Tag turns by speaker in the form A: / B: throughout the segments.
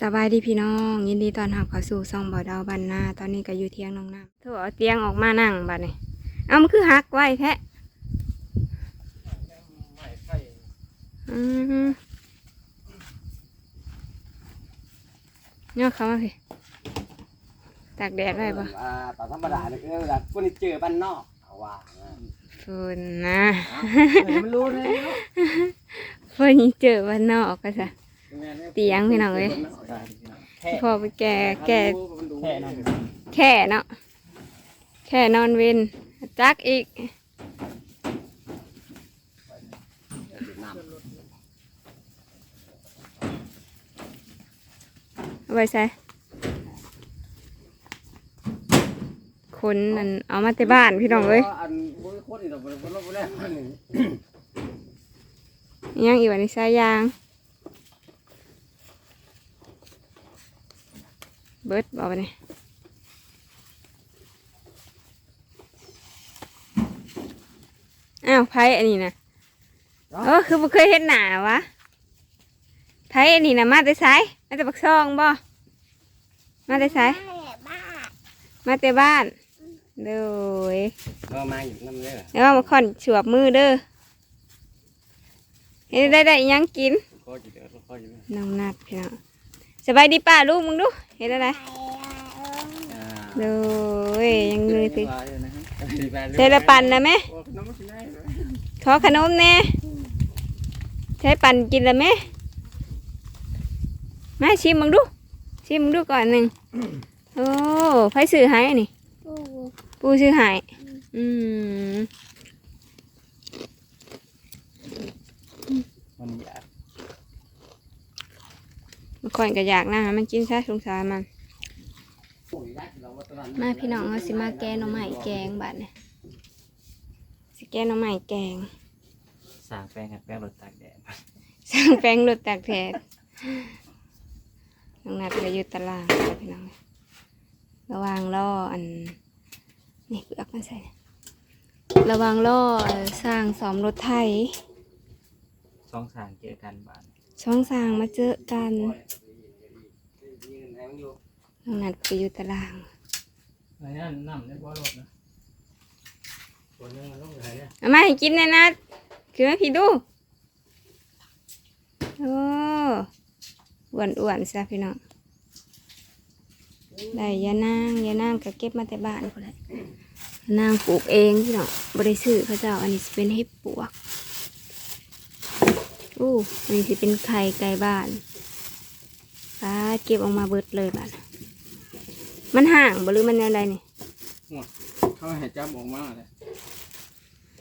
A: สบายดีพี่น้อง ยินดีต้อนรับเข้าสู่ซ่องบ่อดาวบันนาตอนนี้ก็อยู่เที่ยงน้องน้ำเธอเอาเตียงออกมานั่งบัดนี้เอามันคือหักไว้แท้อืมเนี่ยเขามาสิตากแดดไว้ปะ
B: อ่าตอนธรรมดาเนี่ยคือแบบคนที่เจอบ้านนอกเอาว่านะ
A: คุณนะ
B: มันรู้เลย
A: เพื่อนยังเจอวันนอกก็จะ เตียงพี่น้องเอ้ย
B: แค่
A: พอไปแก่แก่
B: แค่นั้น
A: แค่เนาะแค่นอนเวนจักอีกเอาไปใส่คนนั่นเอามาแต่บ้านพี่น้องเอ้ย
B: อันบุ้ยโคตรอีกแล้วบุ้ยโคตรบุ้ยแล้วอันนี้
A: อิหยังอีกวันนี้สายยาง เบิดบอกไปนี่อ้าวไพ่อันนี้นะเออคือบ่เคยเห็นหนาวะไพ่อันนี้นะมาแต่ไสายมาแต่ปักซองบ่มาแต่ไสายมาแต่บ้านเด้อ
B: ก็มาอยู่น้ำเลย
A: แล้วมาค่อนฉวบมือเด้อเฮ็ดได้ได้อิหยังกิน
B: ก็จีเดือดก็จีเดือด
A: น้องนัดพี่น้องสบายดีป้าลูกมึงดู เห็นอะไรดูเอ้ยยังมือถือเทละปันนะแม่
B: น้ำมันกินได้
A: ขอขนมแน่ใช้ปันกินละแม่มาชิมมึงดูชิมมึงดูก่อนหนึ่งโอ้ไผซื้อให้นี่ปูซื้อให้อืม
B: มันอยาก
A: มันค่อยก็อยากนะมันกินซะสงสารมัน
B: ปุ๋ยได้เราว่าตอนนั้น
A: มาพี่น้องเอาสิมาแกงหน่อไม้แกงบัดเนี่ยสิแกงหน่อไม้แกง
B: สางแป้งกับแป้งรสตากแดด
A: สร้างแป้งรถตากแดดน้องนัดก็อยู่ตารางจ้ะพี่น้องระหวางล่ออันนี่เปลือกมันใส่นะระหวางล่อเอ่อสร้างสอมรถไถ
B: สองสางเจอกันบ้าน
A: ช่องสร้างมาเจอกัน
B: ยืนแทงอยู่
A: น้องนัดก็อยู่ตาราง
B: อะไรนั่นน้ำในบ่อรถนะคนนึงมันต้องไหนเนี่ย
A: เอามาให้กินแน่นัดคือมาพี่ดูโอ้อ้วนอ้วนๆซะพี่น้องได้ยานางยานางก็เก็บมาแต่บ้านคนแหละนางปลูกเองพี่น้องบริสุทธิ์พระเจ้าอันนี้สิเป็นเห็ดปวก อู้อันนี้สิเป็นไข่ไก่บ้านป้าเก็บออกมาเบิดเลยบ้านมันห่างบ่หรือมันอะไรนี่
B: เขาให้จับออกมาเลย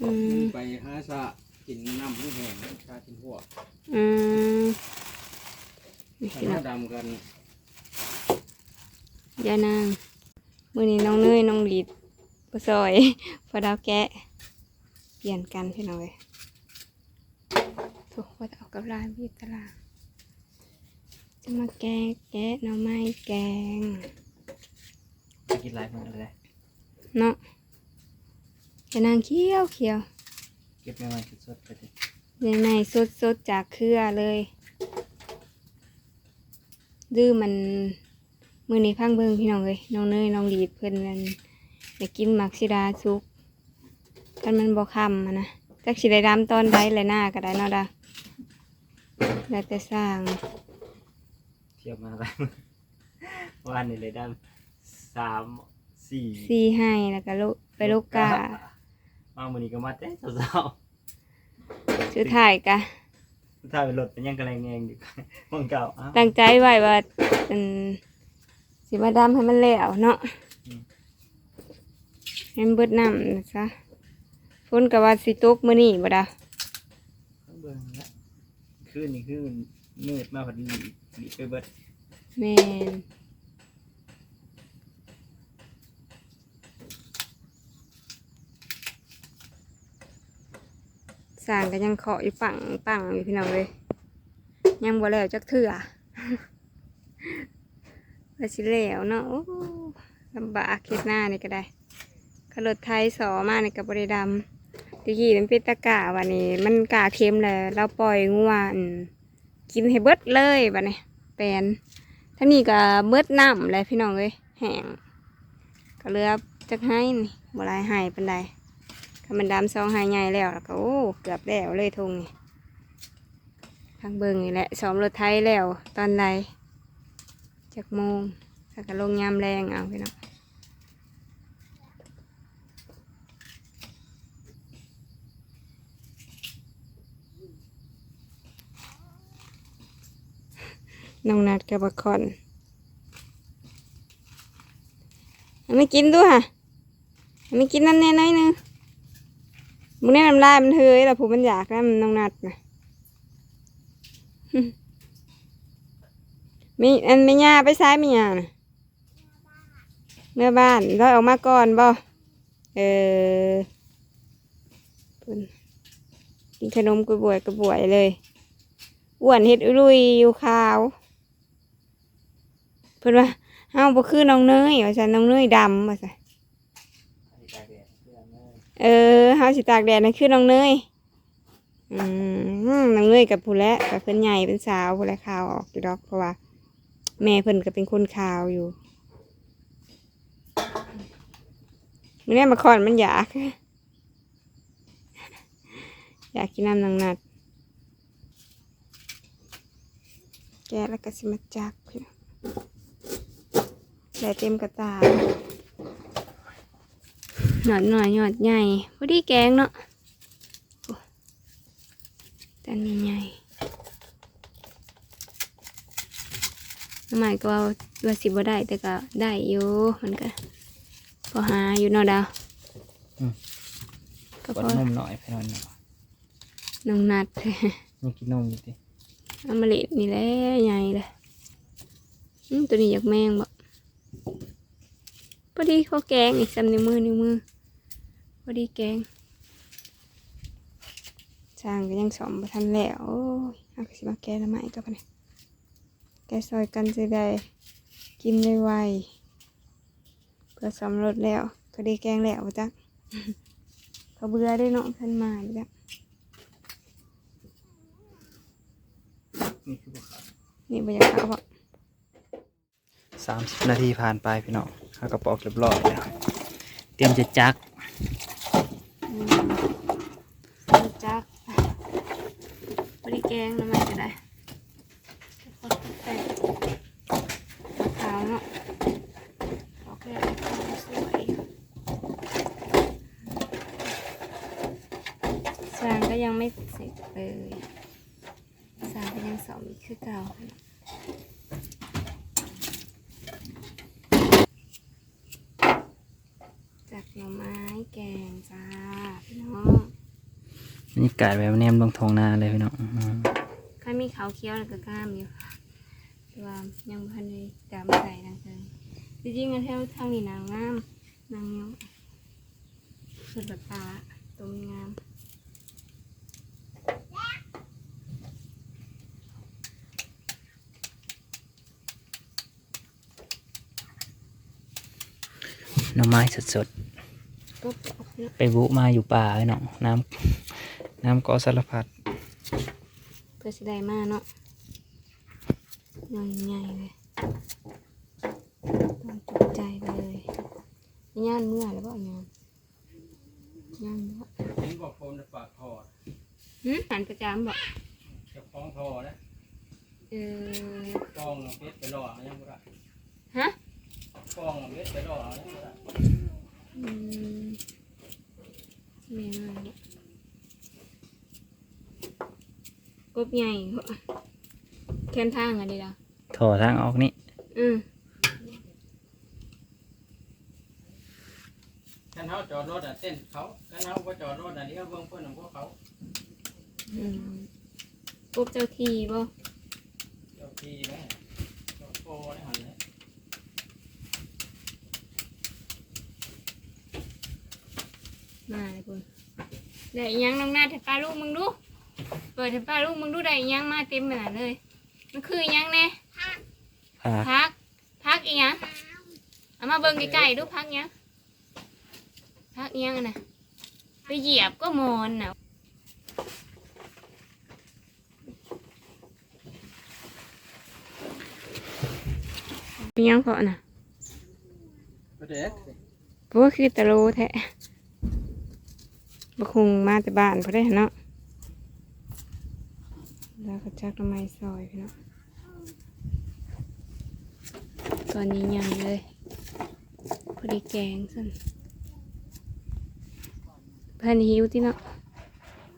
A: อืม
B: ไปหาซะกินน้ำผู้แห้งชากินพวก
A: อืมนี่
B: ถ้า
A: พี่น้อง
B: ดำกัน
A: ยานางมือนี้น้องเนยน้องหลีดปซอยพอดาวแกะ เปลี่ยนกันพี่น้องเลย ถูกว่าจะเอากับร้านพี่ตลาดจะมาแกะแกะหน่อไม้แกง
B: จะกินหลายคนเลย
A: เนาะยานางเคี้ยวเคี้ยว
B: เก็บไม่ไว้สดๆไปเลย
A: ในในสดสดๆจากเครือเลยดื้อมันมือนี้พังเบิ่งพี่น้องเลยน้องเนยน้องหลีดเพิ่นนั่นอยากกินหมักซิดาซุกกันมันบ่คำอะนะจักสิได้ดำตอนใดเลยหน้าก็ได้เนาะดา แล้วแต่สร้าง
B: เที่ยวมาแล้ววันนี้เลยดำสามสี่
A: ซีให้แล้วก็ลูกไปลูกกา
B: มาวันนี้ก็มาแต่สาว
A: ชื่อถ่ายกะ
B: ๆถ้าเป็นรถเป็นยังกระไรแงงอยู่มองเก่าอ้าว
A: ตั้งใจไว้ว่าอืมสิมาดำให้มันแล้วเนาะให้มันเบิดน้ำนะซะฝนกับว่าสิตกมื้อนี้บ่ดา
B: เบิ่งละ คืนนี่คือมืดมากพอดีหลีไปเบิด
A: แมนสร้างก็ยังเคาะอยู่ปังปังอยู่พี่น้องเลยยังบ่แล้วจักเถื่อว่าสิแล้วเนาะโอ้ลำบากคิดหน้านี่ก็ได้ขรถไทยสอมานี่กับบริดำ ตะกี้มันเป็นตะกะวันนี้ มันกาเค็มแล้วเราปล่อยงัวนกินให้เบิดเลยบัดนี้แปนทั้งนี้ก็เบิดน้ำเลยพี่น้องเอ้ยแห้งก็เลือจักให้นี่บ่หลายให้ปานใดถ้ามันดำซองให้ใหญ่แล้วแล้วก็โอ้เกือบแล้วเลยทงนี่ทางเบิ่งนี่แหละซ้อมรถไทยแล้วตอนใดจักโมงถ้าก็ลงยามแรงเอาพี่น้อง น้องนัดกับบักคอนเอาไม่กินด้วยค่ะเอาไม่กินนั่นแน่น้อยนึงมึงแน่น้ำลายมันเฮยแล้วผมมันอยากแล้วน้องนัดนะมีอันไม่ยาไปซ้ายไม่ยานะเมื่อบ้านเราออกมาก่อนบ่เออกินขนมกระบวยกระบวยเลยอ้วนเฮ็ดอุลุยอยู่ขาว พิ่นว่าเฮาบ่คือน้องเนยว่าซั่นน้องเนยดำว่าซั่น
B: อันนี้ตาแดดเพื่อนเลย
A: เออเฮาสิตากแดดนั่นคือน้องเนยอืมน้องเนยกับผู้และกับเพิ่นใหญ่เป็นสาวผู้และขาวออกอยู่ดอกเพราะว่า แม่เพิ่นก็เป็นคนขาวอยู่มันแน่มาคอนมันอยาก อยากกินน้ำนางนัดแกะแล้วก็สิมาจักพี่น้อง ได้เต็มกระตาหนอดหน่อยหนอดใหญ่พอดีแกงเนาะโอ้แต่อันนี่ใหญ่หมายก็ว่าว่าสิบ่ได้แต่ก็ได้อยู่มันก็พอหาอยู่เนอดาวก็
B: ก
A: พ
B: ด
A: อน
B: มหน่อยพี่น้องเนาะ
A: น้องนัด
B: นี่กินนมอยู่ดิ
A: เอามาเลิดนี่แหละใหญ่เลยอืมตัวนี้อยากแมงบ่ พอดีเขาแกงอีกซ้ำนิ้วมือนิ้วมือพอดีแกงช่างก็ยังสอมบ่ทันแล้วโอ้ยเอาก็สิมาแกะละไม้ก็พะเนี่ยแกะซอยกันจะได้กินไวๆเพื่อสำรถแล้วก็ได้แกงแล้วบ่จักเขาเบื่อได้เนาะเพิ่นมาบ่จัก
B: นี่คือพวกเขา
A: นี่บ่อยากเอาบ่
B: สามสิบนาทีผ่านไปพี่น้องข้ากระป๋อกเรียบร้อยแล้วเตรียมจะจัก
A: จักบ่ได้แกงละไม้ก็ได้แต่มะขาวเนาะออกแสวยสางก็ยังไม่เสร็จเลยสางก็ยังสอมอีกคือเก่า จากหน่อไม้แกงจ้าพี่น้อง
B: บรรยา กาศแบบแนมลงทงนาเลยพี่น้องอืม
A: ใครมีขาวเคี้ยวแล้วก็กล้ามอยู่แต่ว่ายังพันในดำใส่ดังเกินจริงๆอันแถวทางนี้นางงามนางเนี้ยสุดแบบปลาตัวมันงาม
B: หน่อไม้สด
A: ก็ปอกเนาะ
B: ๆไปบุมาอยู่ป่าพี่น้องน้ำ น้ำเก็สารพัด
A: เพื่อสิได้มาเนาะใหญ่ๆเลยต้องจุใจเลยย่านเมื่อแล้วก็ย่านย่านเมื่อ
C: เห็นบอกคนปากทอด
A: หืมหันประจำบอก
C: จะคล้องทอนะ
A: เออ
C: กล้องเพชรไปล่อเอายังบ่ได้
A: ฮะ
C: กล้องเพชรไปล่อเอายังบ่ได้
A: อืมแม่นอะไรเนี่ย กบใหญ่เหรอแคมทางอะดีละ
B: ถอทางออกนี่
A: อืม
C: กันเขาจอดรถอะเต้นเขากันเขาก็จอดรถอะเดี๋ยวเบิ่งเพิ่นของพวกเขา
A: อืมกบเจ้าทีบ่
C: เจ้าที่แม่เจ้าโตได้หันเลย
A: มาเลยคุณได้อีหยังน้องหน้าถ่ายปลาลูกมึงดู เปิดถ่ายปลาลูกมึงดูได้อีหยังมาเต็มขนาดเลย มันคืออีหยังแน่
B: ผัก
A: พัก พักอีหยังเอามาเบิ่งใกล้ๆดูพักอีหยังพักอีหยังอะน่ะไปเหยียบก็มอนน่ะมีหยังเพาะน่ะ
C: ประเด็ก
A: เพราะว่าคือตะโลแท้บะคุงมาแต่บ้านพอได้เนาะ แล้วก็จักทำไมซอยพี่เนาะตอนนี้ยังเลยพอดีแกงสั่นเพันหิวที่เนาะ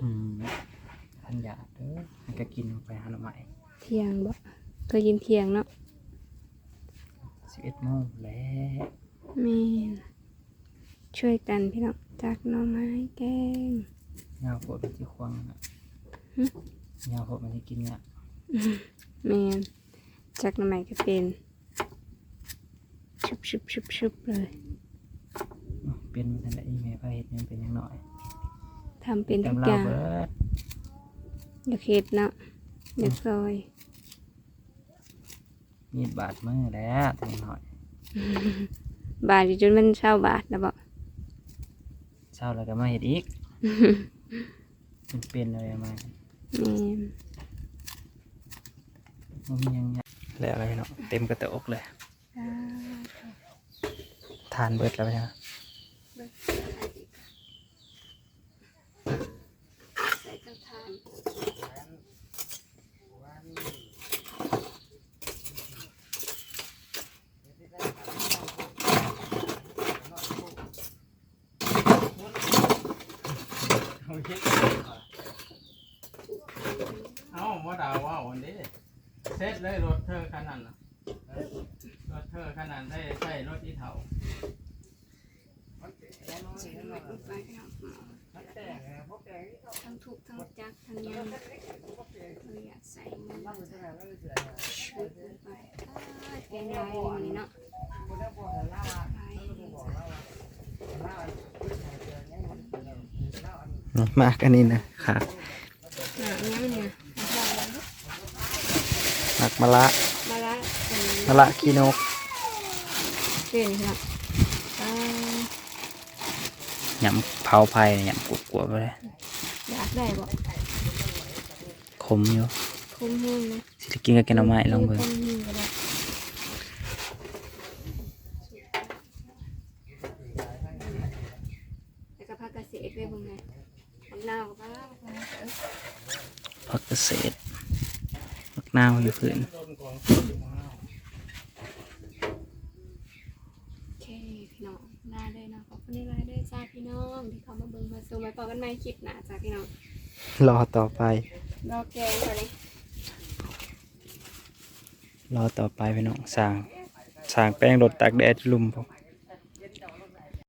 B: อืมท่านอยากเด้อมันก็กินไปหาหน่อไม้
A: เที่ยงบ่เคยกินเที่ยงเนาะ
B: สิบเอ็ดโมงแล้ว
A: แม่นช่วยกันพี่เนาะจักหน่อไม้แกง
B: ยาวโพดมันที่ควงน่ะ
A: หึ
B: ยาวโพดมันที่กินเนี่ย
A: แม่นจักหน่อไม้ก็เป็น ชุบชุบชุบชุบเลย
B: เป็นมันทันได้อีเมลพาเฮ็ดยังเป็นยังหน่อย
A: ทำเป็นทุก
B: ตำ
A: อ
B: ลาว
A: ย่าง
B: เบิด
A: อยากเฮ็ดเนาะอยากซอย
B: มีดบาดมือแล้วถึงหน่อย
A: บาทจนมันเช่าบาทนะบอก
B: เช้าแล้วก็มาเฮ็ดอีก มันเป็นอะไรมา
A: ม่น
B: มันมียังไงแล้วอะไรเนาะเต็มกระโตกเลย ทานเบิดแล้วใช่ไหม
A: ใส่ตั้งทาน
C: เอ้าว่าดาวว่าวันนี้เซ็ตเลยรถเธอขนาดน่ะรถเธอขนาดได้ใช่รถอีเถา
A: ใส่น้ำมันลงไปให้เอาหมอทั้งทุกทั้งจักทั้งยังเราอยากใส่มันชุดไปอ้เป็นลายอย่างนี้เนาะลายอย่างนี้จ้ะ
B: มากอันนี้นะค่ะ
A: หนายังเนี่ยเอาไปแล้ว
B: หมักมะละ
A: มาละ
B: มะละขี้นก
A: เป็นครับ อ่ายำ
B: เผาไผ่ยำกรุบกวบไปเลย
A: อยากได้บ่
B: ขมอยู่
A: คุ้มแห้งนะ
B: สิกินกับแกงหน่อไม้ลองเบิ่ง
A: ต้มหิ้งก็ได้แล้วก็ผักกระเสดด้วยบุ้งไงมะนาวก็บ้า
B: ผักเกษตรผักนาวอยู่พื้น
A: โอเคพี่น้องลาเลยเนาะขอบคุณที่ไลน์ด้วยจ้าพี่น้องที่เขามาเบิ่งมาซูมไว้พอ กันใหม่คลิปหน้าจ้าพี่น้อง
B: รอต่อไป
A: รอแกงก่อนเลย
B: รอต่อไปพี่น้องสร้างสร้างแป้งรถตากแดดลุมผม